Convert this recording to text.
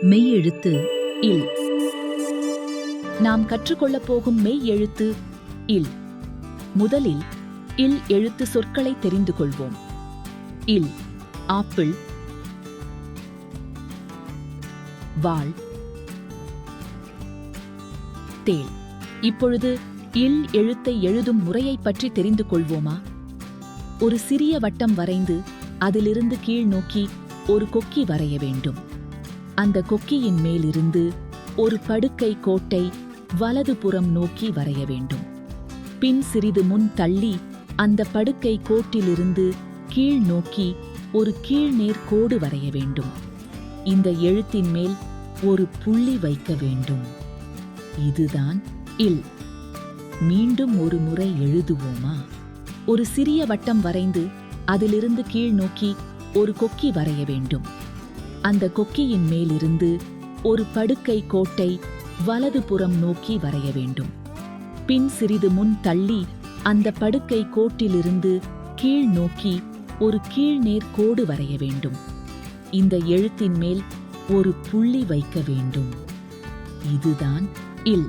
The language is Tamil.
மெய் எழுத்து இல். நாம் கற்றுக்கொள்ளப் போகும் மெய் எழுத்து இல். முதலில் இல் எழுத்து சொற்களை தெரிந்து கொள்வோம். இல். ஆப்பிள். வாள். தேள். இப்பொழுது இல் எழுத்தை எழுதும் முறையைப் பற்றி தெரிந்து கொள்வோமா? ஒரு சிறிய வட்டம் வரைந்து அதிலிருந்து கீழ் நோக்கி ஒரு கொக்கி வரைய வேண்டும். அந்த கொக்கியின் மேலிருந்து ஒரு படுக்கை கோட்டை வலதுபுறம் நோக்கி வரைய வேண்டும். பின் சிறிது முன் தள்ளி அந்த படுக்கை கோட்டிலிருந்து கீழ் நோக்கி ஒரு கீழ்நேர் கோடு வரைய வேண்டும். இந்த எழுத்தின் மேல் ஒரு புள்ளி வைக்க வேண்டும். இதுதான் இல். மீண்டும் ஒரு முறை எழுதுவோமா? ஒரு சிறிய வட்டம் வரைந்து அதிலிருந்து கீழ் நோக்கி ஒரு கொக்கி வரைய வேண்டும். அந்த கொக்கியின் மேலிருந்து ஒரு படுக்கை கோட்டை வலதுபுறம் நோக்கி வரைய வேண்டும். பின் சிறிது முன் தள்ளி அந்த படுக்கை கோட்டிலிருந்து கீழ் நோக்கி ஒரு கீழ்நேர் கோடு வரைய வேண்டும். இந்த எழுத்தின் மேல் ஒரு புள்ளி வைக்க வேண்டும். இதுதான் இல்.